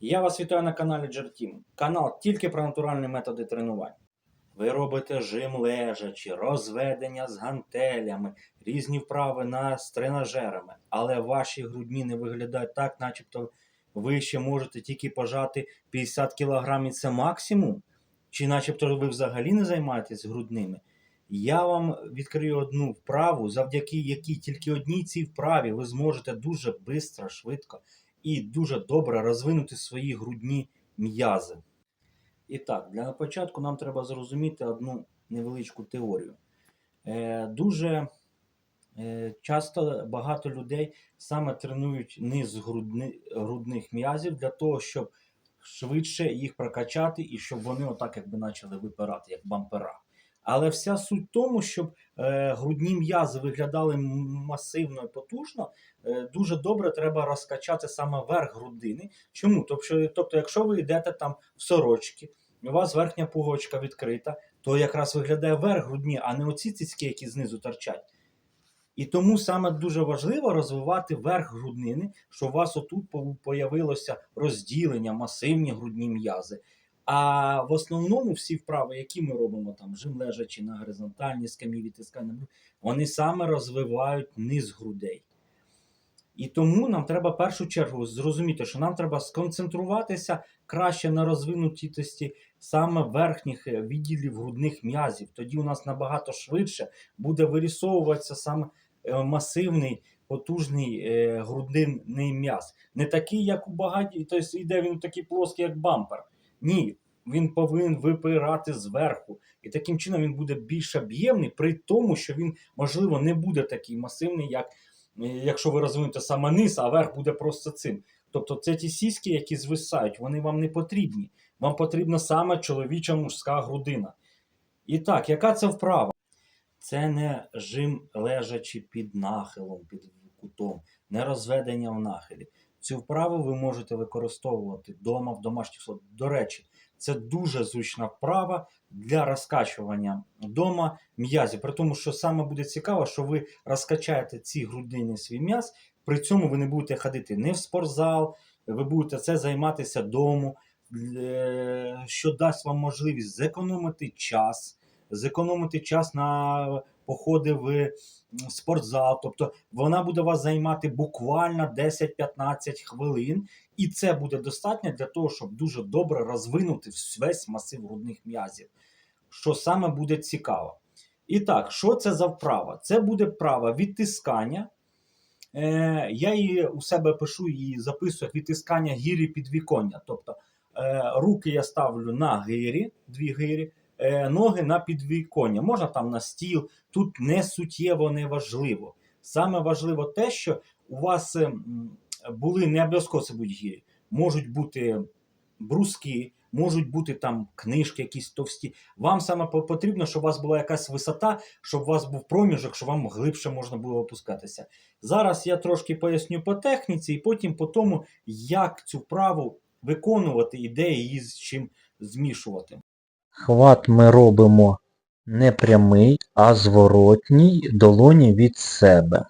Я вас вітаю на каналі Джертім. Канал тільки про натуральні методи тренувань. Ви робите жим лежачи, розведення з гантелями, різні вправи на, з тренажерами, але ваші грудні не виглядають так, начебто ви ще можете тільки пожати 50 кг і це максимум, чи начебто ви взагалі не займаєтесь грудними. Я вам відкрию одну вправу, завдяки якій тільки одній цій вправі ви зможете дуже швидко, швидко і дуже добре розвинути свої грудні м'язи. І так, для початку нам треба зрозуміти одну невеличку теорію. Е, дуже е, часто багато людей саме тренують низ грудни, грудних м'язів для того, щоб швидше їх прокачати і щоб вони отак якби почали випирати, як бампера. Але вся суть в тому, щоб е, грудні м'язи виглядали масивно і потужно, е, дуже добре треба розкачати саме верх грудини. Чому? Тобто, якщо ви йдете там в сорочки, у вас верхня пуговичка відкрита, то якраз виглядає верх грудні, а не оці цицьки, які знизу торчать. І тому саме дуже важливо розвивати верх груднини, щоб у вас отут по- появилося розділення, масивні грудні м'язи. А в основному всі вправи, які ми робимо там, жим лежачи на горизонтальній скам'ї, відтискання, вони саме розвивають низ грудей. І тому нам треба в першу чергу зрозуміти, що нам треба сконцентруватися краще на розвинутості саме верхніх е, відділів грудних м'язів. Тоді у нас набагато швидше буде вирісовуватися саме масивний, потужний е, грудний м'яз. Не такий, як у багаті, тобто йде він такий плоский, як бампер. Ні, він повинен випирати зверху. І таким чином він буде більш об'ємний, при тому, що він, можливо, не буде такий масивний, як е, якщо ви розвинете саме низ, а верх буде просто цим. Тобто це ті сіськи, які звисають, вони вам не потрібні. Вам потрібна саме чоловіча мужська грудина. І так, яка це вправа? Це не жим лежачи під нахилом, під кутом, не розведення в нахилі. Цю вправу ви можете використовувати вдома, в домашніх условиях. До речі, це дуже зручна вправа для розкачування вдома м'язів. При тому, що саме буде цікаво, що ви розкачаєте ці грудини свій м'яз, при цьому ви не будете ходити не в спортзал, ви будете це займатися вдома, е, що дасть вам можливість зекономити час, зекономити час на походи в спортзал. Тобто вона буде вас займати буквально 10-15 хвилин, і це буде достатньо для того, щоб дуже добре розвинути весь масив грудних м'язів, що саме буде цікаво. І так, що це за вправа? Це буде вправа відтискання. Е, я її у себе пишу і записую відтискання гірі підвіконня. Тобто е, руки я ставлю на гирі, дві гирі, ноги на підвіконня. Можна там на стіл. Тут не суттєво не важливо. Саме важливо те, що у вас е, були не обов'язково це будуть гірі, можуть бути бруски, можуть бути там книжки якісь товсті. Вам саме потрібно, щоб у вас була якась висота, щоб у вас був проміжок, щоб вам глибше можна було опускатися. Зараз я трошки поясню по техніці, і потім по тому, як цю вправу виконувати і де її з чим змішувати. Хват ми робимо не прямий, а зворотній долоні від себе.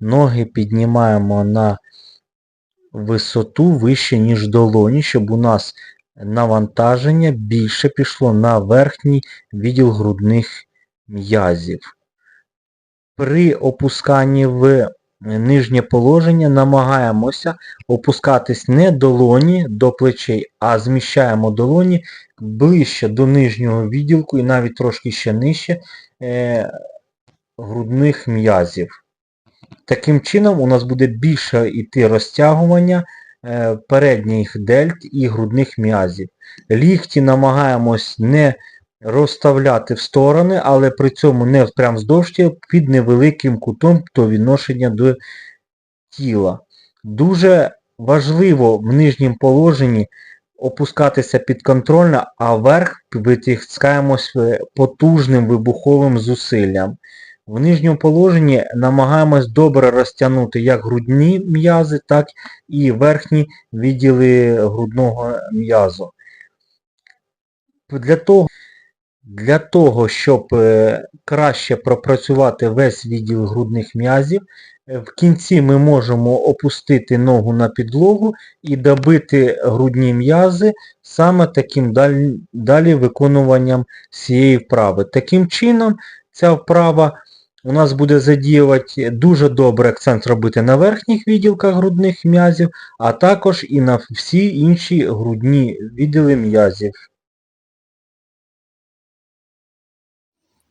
Ноги піднімаємо на висоту вище, ніж долоні, щоб у нас навантаження більше пішло на верхній відділ грудних м'язів. При опусканні в нижнє положення намагаємося опускатись не долоні до плечей, а зміщаємо долоні ближче до нижнього відділку і навіть трошки ще нижче е, грудних м'язів. Таким чином у нас буде більше йти розтягування е, передніх дельт і грудних м'язів. Лікті намагаємось не розставляти в сторони, але при цьому не прям вздовж тіла, під невеликим кутом до відношення до тіла. Дуже важливо в нижньому положенні опускатися підконтрольно, а вверх витискаємось е, потужним вибуховим зусиллям. В нижньому положенні намагаємось добре розтягнути як грудні м'язи, так і верхні відділи грудного м'язу. Для того Для того, щоб е, краще пропрацювати весь відділ грудних м'язів, е, в кінці ми можемо опустити ногу на підлогу і добити грудні м'язи саме таким далі, далі виконуванням цієї вправи. Таким чином, ця вправа у нас буде задіювати дуже добре акцент робити на верхніх відділках грудних м'язів, а також і на всі інші грудні відділи м'язів.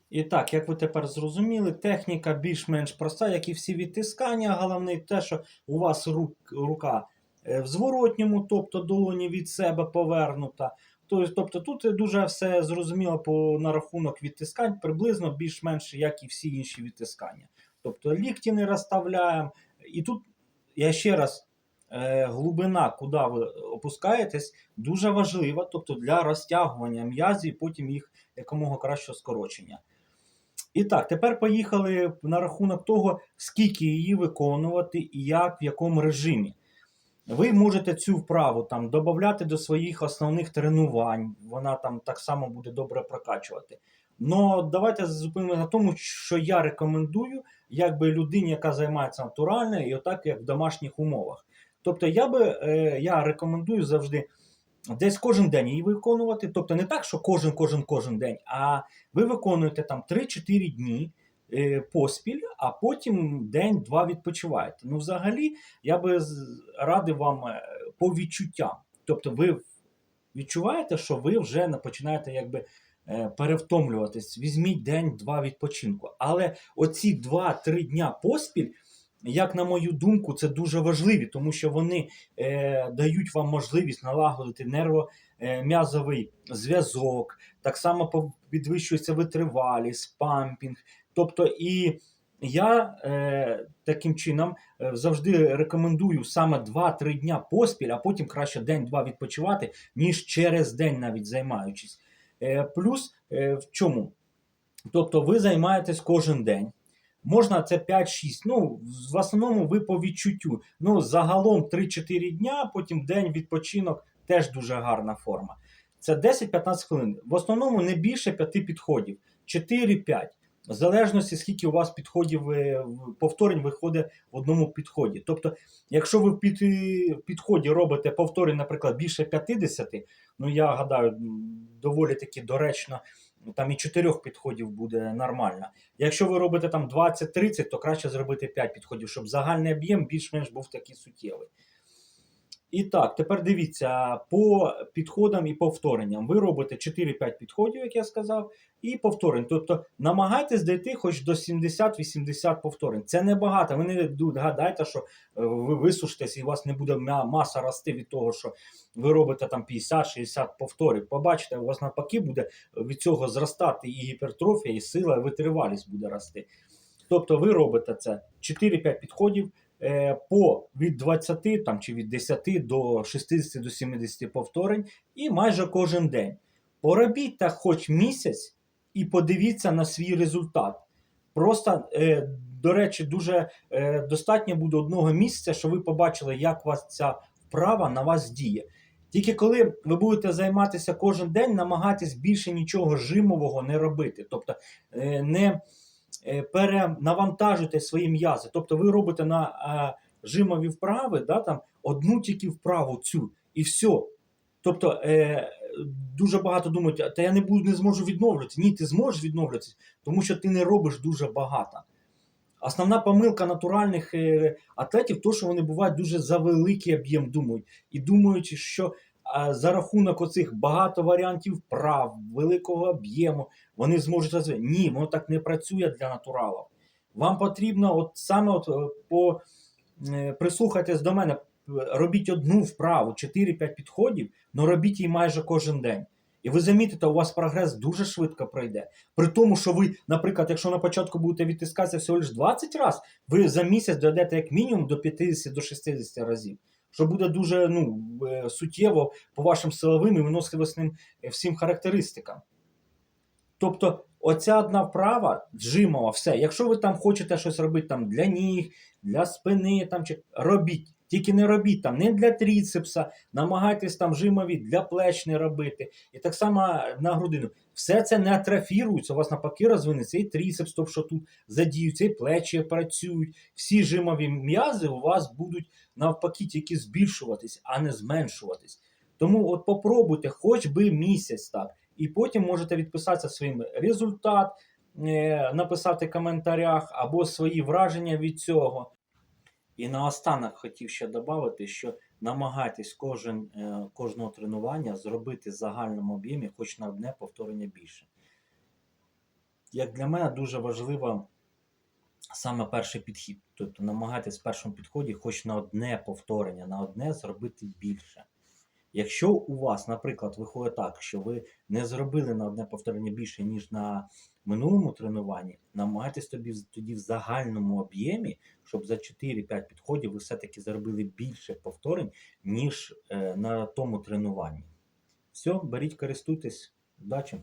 І так, як ви тепер зрозуміли, техніка більш-менш проста, як і всі відтискання. Головне те, що у вас рука е, в зворотньому, тобто долоні від себе повернута. Тобто, тут дуже все зрозуміло по, на рахунок відтискань, приблизно більш-менш як і всі інші відтискання. Тобто лікті не розставляємо. І тут я ще раз, е, глибина, куди ви опускаєтесь, дуже важлива, тобто для розтягування м'язів, і потім їх якомога кращого скорочення. І так, тепер поїхали на рахунок того, скільки її виконувати і як, в якому режимі. Ви можете цю вправу там додати до своїх основних тренувань, вона там так само буде добре прокачувати. Но давайте зупинимося на тому, що я рекомендую, якби людині, яка займається натурально, і отак як в домашніх умовах. Тобто я би е, я рекомендую завжди десь кожен день її виконувати. Тобто не так, що кожен, кожен, кожен день, а ви виконуєте там 3-4 дні е, поспіль, а потім день-два відпочиваєте. Ну, взагалі, я би радив вам е, по відчуттям. Тобто, ви відчуваєте, що ви вже починаєте якби. е, Перевтомлюватись, візьміть день-два відпочинку. Але оці 2-3 дня поспіль, як на мою думку, це дуже важливі, тому що вони е, дають вам можливість налагодити нервом'язовий зв'язок, так само підвищується витривалість, пампінг. Тобто, і я е, таким чином е, завжди рекомендую саме 2-3 дня поспіль, а потім краще день-два відпочивати, ніж через день навіть займаючись. Е, плюс е, в чому? Тобто ви займаєтесь кожен день. Можна це 5-6. Ну, в основному ви по відчуттю. Ну, загалом 3-4 дня, потім день відпочинок теж дуже гарна форма. Це 10-15 хвилин. В основному не більше 5 підходів, 4-5. В залежності, скільки у вас підходів е, повторень виходить в одному підході. Тобто, якщо ви в під, підході робите повторень, наприклад, більше 50, ну я гадаю, доволі таки доречно, там і чотирьох підходів буде нормально. Якщо ви робите там 20-30, то краще зробити 5 підходів, щоб загальний об'єм більш-менш був такий суттєвий. І так, тепер дивіться, по підходам і повторенням. Ви робите 4-5 підходів, як я сказав, і повторень. Тобто намагайтесь дійти хоч до 70-80 повторень. Це небагато. Ви не гадайте, що е, ви висушитесь і у вас не буде маса рости від того, що ви робите там 50-60 повторів. Побачите, у вас навпаки буде від цього зростати і гіпертрофія, і сила, і витривалість буде рости. Тобто ви робите це 4-5 підходів по від 20 там, чи від 10 до 60 до 70 повторень і майже кожен день. Поробіть так хоч місяць і подивіться на свій результат. Просто, е, до речі, дуже е, достатньо буде одного місяця, щоб ви побачили, як вас ця вправа на вас діє. Тільки коли ви будете займатися кожен день, намагайтесь більше нічого жимового не робити. Тобто е, не е, перенавантажуйте свої м'язи. Тобто ви робите на е, жимові вправи, да, там, одну тільки вправу цю, і все. Тобто е, дуже багато думають, та я не буду, не зможу відновлюватися. Ні, ти зможеш відновлюватися, тому що ти не робиш дуже багато. Основна помилка натуральних е, атлетів, то, що вони бувають дуже за великий об'єм думають. І думають, що за рахунок оцих багато варіантів вправ, великого об'єму, вони зможуть розвивати. Ні, воно так не працює для натуралів. Вам потрібно от саме от, е, по, е, прислухайтесь до мене, робіть одну вправу, 4-5 підходів, але робіть її майже кожен день. І ви замітите, у вас прогрес дуже швидко пройде. При тому, що ви, наприклад, якщо на початку будете відтискатися всього лише 20 разів, ви за місяць дойдете як мінімум до 50 до 60 разів. Що буде дуже ну, е, суттєво по вашим силовим і виносливісним е, всім характеристикам. Тобто, оця одна вправа джимова, все. Якщо ви там хочете щось робити там, для ніг, для спини, там, чи... робіть. Тільки не робіть там не для тріцепса, намагайтесь там жимові для плеч не робити. І так само на грудину. Все це не атрофірується, у вас навпаки розвинеться і тріцепс, тобто що тут задіються, і плечі працюють. Всі жимові м'язи у вас будуть навпаки тільки збільшуватись, а не зменшуватись. Тому от попробуйте хоч би місяць так, і потім можете відписатися своїм результат, е, написати в коментарях або свої враження від цього. І наостанок хотів ще додати, що намагайтесь кожен, е, кожного тренування зробити в загальному об'ємі хоч на одне повторення більше. Як для мене дуже важливо саме перший підхід. Тобто намагайтесь в першому підході хоч на одне повторення, на одне зробити більше. Якщо у вас, наприклад, виходить так, що ви не зробили на одне повторення більше, ніж на минулому тренуванні, намагайтесь тобі тоді в загальному об'ємі, щоб за 4-5 підходів ви все-таки зробили більше повторень, ніж е, на тому тренуванні. Все, беріть, користуйтесь, удачі!